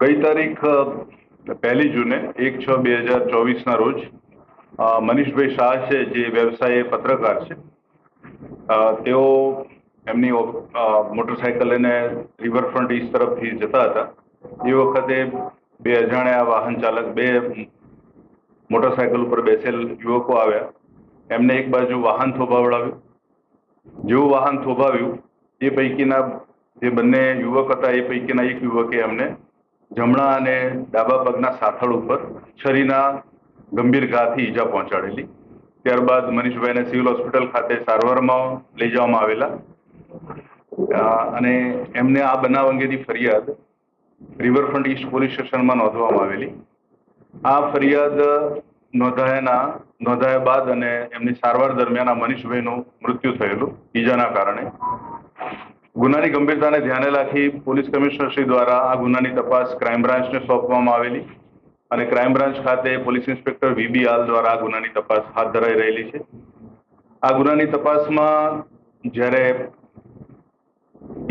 ગઈ તારીખ પહેલી જૂને, એક છ બે હજાર ચોવીસના રોજ મનીષભાઈ શાહ છે, જે વ્યવસાય પત્રકાર છે. તેઓ એમની મોટરસાયકલ લઈને રિવરફ્રન્ટ ઈસ્ટ તરફથી જતા હતા. એ વખતે બે અજાણ્યા વાહન ચાલક, બે મોટરસાયકલ ઉપર બેસેલ યુવકો આવ્યા. એમને એક બાજુ વાહન થોભાવડાવ્યું. જેવું વાહન થોભાવ્યું, એ પૈકીના જે બંને યુવક હતા, એ પૈકીના એક યુવકે એમને જમણા અને ડાબા પગના સાથળ ઉપર છરીના ગંભીર ઘાથી ઈજા પહોંચાડેલી. ત્યારબાદ મનીષભાઈને સિવિલ હોસ્પિટલ ખાતે સારવારમાં લઈ જવામાં આવેલા. અને એમને આ બનાવ અંગેની ફરિયાદ રિવરફ્રન્ટ ઈસ્ટ પોલીસ સ્ટેશનમાં નોંધવામાં આવેલી. આ ફરિયાદ નોંધાયાના, નોંધાયા બાદ અને એમની સારવાર દરમિયાન આ મનીષભાઈનું મૃત્યુ થયેલું ઈજાના કારણે. ગુનાની ગંભીરતાને ધ્યાને રાખી પોલીસ કમિશનર શ્રી દ્વારા આ ગુનાની તપાસ ક્રાઇમ બ્રાન્ચને સોંપવામાં આવેલી અને ક્રાઇમ બ્રાન્ચ ખાતે police inspector V B Aal દ્વારા આ ગુનાની તપાસ હાથ ધરાઈ રહેલી છે. આ ગુનાની તપાસમાં જ્યારે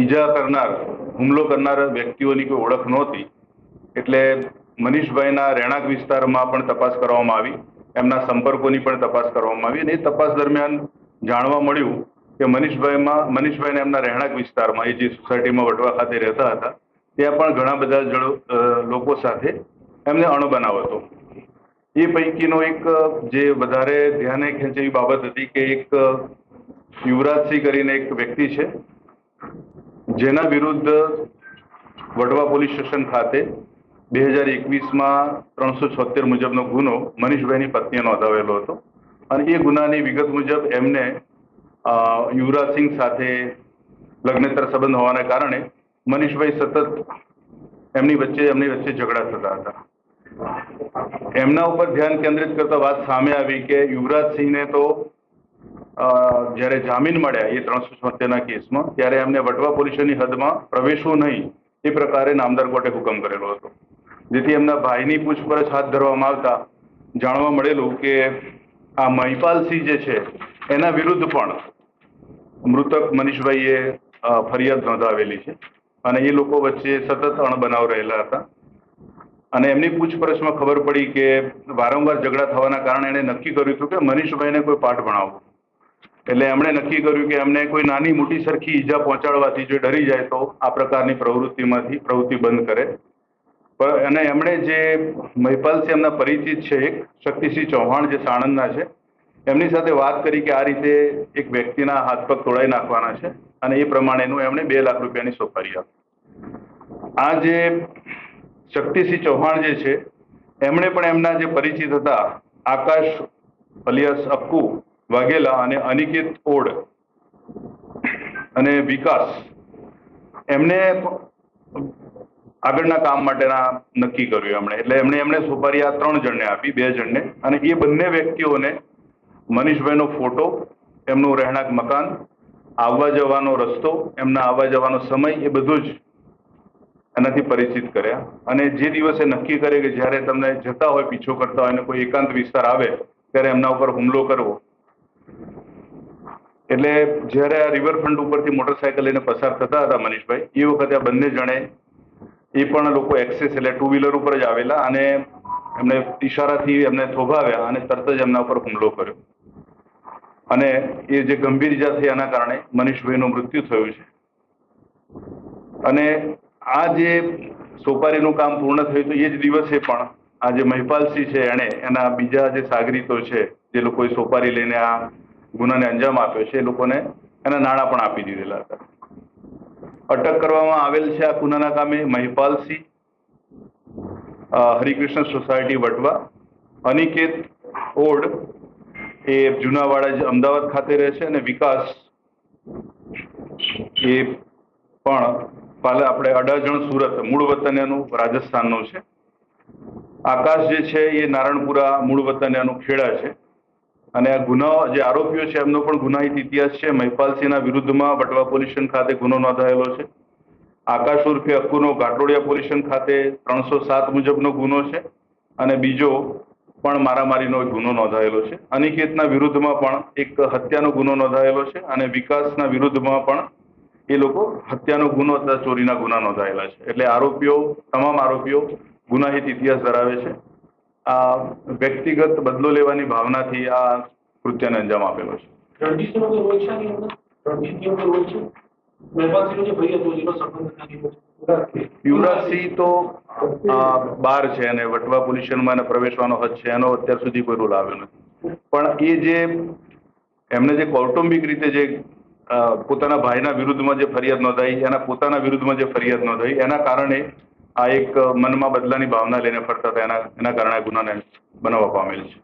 ઈજા કરનાર, હુમલો કરનાર વ્યક્તિઓની કોઈ ઓળખ નહોતી, એટલે મનીષભાઈના રહેણાંક વિસ્તારમાં પણ તપાસ કરવામાં આવી. એમના સંપર્કોની પણ તપાસ કરવામાં આવી અને એ તપાસ દરમિયાન જાણવા મળ્યું કે મનીષભાઈમાં, મનીષભાઈને એમના રહેણાંક વિસ્તારમાં, એ જે સોસાયટીમાં વટવા ખાતે રહેતા હતા, ત્યાં પણ ઘણા બધા લોકો સાથે એમને અણબનાવ હતો. એ પૈકીનો એક જે વધારે ધ્યાને ખેંચે એવી બાબત હતી કે એક યુવરાજસિંહ કરીને એક વ્યક્તિ છે, જેના વિરુદ્ધ વડવા પોલીસ સ્ટેશન ખાતે બે હજાર એકવીસમાં ત્રણસો છોતેર મુજબનો ગુનો મનીષભાઈની પત્નીએ નોંધાવેલો હતો. અને એ ગુનાની વિગત મુજબ એમને યુવરાજસિંહ સાથે લગ્નેતર સંબંધ હોવાના કારણે મનીષભાઈ સતત એમની વચ્ચે એમની વચ્ચે ઝઘડા થતા હતા. એમના ઉપર ધ્યાન કેન્દ્રિત કરતા વાત સામે આવી કે યુવરાજસિંહને તો જ્યારે જામીન મળ્યા એ ત્રણસો છોતેરના કેસમાં, ત્યારે એમને વટવા પોલીસની હદમાં પ્રવેશવું નહીં એ પ્રકારે નામદાર કોર્ટે હુકમ કરેલો હતો. જેથી એમના ભાઈની પૂછપરછ હાથ ધરવામાં આવતા જાણવા મળેલું કે આ મહિપાલસિંહ જે છે, એના વિરુદ્ધ પણ મૃતક મનીષભાઈએ ફરિયાદ નોંધાવેલી છે. અને એ લોકો વચ્ચે સતત અણબનાવ રહેલા હતા. અને એમની પૂછપરછમાં ખબર પડી કે વારંવાર ઝઘડા થવાના કારણે એણે નક્કી કર્યું હતું કે મનીષભાઈને કોઈ પાઠ ભણાવવો એટલે એમણે નક્કી કર્યું કે એમને કોઈ નાની મોટી સરખી ઈજા પહોંચાડવાથી જો ડરી જાય તો આ પ્રકારની પ્રવૃત્તિમાંથી પ્રવૃત્તિ બંધ કરે. અને એમણે જે મહિપાલસિંહ એમના પરિચિત છે એક, શક્તિસિંહ ચૌહાણ જે સાણંદના છે, એમની સાથે વાત કરી કે આ રીતે એક વ્યક્તિના હાથ પગ તોડાઈ નાખવાના છે અને એ પ્રમાણેનું એમણે બે લાખ રૂપિયાની સોપારી આપી. આ જે શક્તિસિંહ ચૌહાણ જે છે, એમણે પણ એમના જે પરિચિત હતા, આકાશ અલિયાસ અક્કુ વાઘેલા અને અનિકેત ઓડ અને વિકાસ, એમને આગળના કામ માટેના નક્કી કર્યું એમણે. એટલે એમણે એમણે સુપારી આ ત્રણ જણને આપી, બે જણને. અને એ બંને વ્યક્તિઓને મનીષભાઈનો ફોટો, એમનું રહેણાંક મકાન, આવવા જવાનો રસ્તો, એમના આવવા જવાનો સમય, એ બધું જ એનાથી પરિચિત કર્યા. અને જે દિવસે નક્કી કરે કે જ્યારે તમને જતા હોય, પીછો કરતા હોય અને કોઈ એકાંત વિસ્તાર આવે, ત્યારે એમના ઉપર હુમલો કરવો. એટલે જ્યારે આ રિવરફ્રન્ટ ઉપરથી મોટરસાયકલ લઈને પસાર થતા હતા મનીષભાઈ, એ વખતે આ બંને જણે એ પણ લોકો એક્સેસ એટલે ટુ વ્હીલર ઉપર જ આવેલા અને એમને ઈશારાથી એમને થોભાવ્યા અને તરત જ એમના ઉપર હુમલો કર્યો. અને એ જે ગંભીર ઈજા થઈ એના કારણે મનીષભાઈનું મૃત્યુ થયું છે. અને આ જે સોપારીનું કામ પૂર્ણ થયું હતું એ જ દિવસે પણ આ જે મહિપાલસિંહ છે એણે એના બીજા જે સાગરીતો છે, જે લોકોએ સોપારી લઈને આ ગુનાને અંજામ આપ્યો છે, એ લોકોને એના નાણાં પણ આપી દીધેલા હતા. અટક કરવામાં આવેલ છે આ ગુનાના કામે મહિપાલસિંહ હરિકૃષ્ણ સોસાયટી વટવા. અનિકેત ઓડ એ જુનાવાડા અમદાવાદ ખાતે રહે છે અને વિકાસ એ પણ પાલે આપણે અડાજણ સુરત, મૂળ વતન્યાનું રાજસ્થાનનું છે. આકાશ જે છે એ નારણપુરા મૂળ વતન ખેડા છે. અને આ ગુનો જે આરોપીઓ છે, એમનો પણ ગુનાહિત ઇતિહાસ છે. મહિપાલસિંહના વિરુદ્ધમાં વટવા પોલીસ સ્ટેશન ખાતે ગુનો નોંધાયેલો છે. આકાશ ઉર્ફે અક્કુનો ઘાટોડિયા પોલીસ સ્ટેશન ખાતે ત્રણસો સાત મુજબનો ગુનો છે અને બીજો પણ મારામારીનો ગુનો નોંધાયેલો છે. અનિકેતના વિરુદ્ધમાં પણ એક હત્યાનો ગુનો નોંધાયેલો છે અને વિકાસના વિરુદ્ધમાં પણ એ લોકો હત્યાનો ગુનો તથા ચોરીના ગુના નોંધાયેલા છે. એટલે આરોપીઓ, તમામ આરોપીઓ ગુનાહિત ઇતિહાસ ધરાવે છે. આ વ્યક્તિગત બદલો લેવાની ભાવનાથી આ કૃત્યને અંજામ આપેલો છે. યુવરાજસિંહ. તો બાર છે અને વટવા પોલીસ સ્ટેશનમાં એને પ્રવેશવાનો હદ છે. એનો અત્યાર સુધી કોઈ રોલ આવ્યો નથી. પણ એ જે એમને જે કૌટુંબિક રીતે જે પોતાના ભાઈના વિરુદ્ધમાં જે ફરિયાદ નોંધાઈ એના પોતાના વિરુદ્ધમાં જે ફરિયાદ નોંધાઈ એના કારણે આ એક મનમાં બદલાની ભાવના લઈને ફરતા હતા. એના એના કારણે આ ગુનાને બનાવવા પામેલ છે.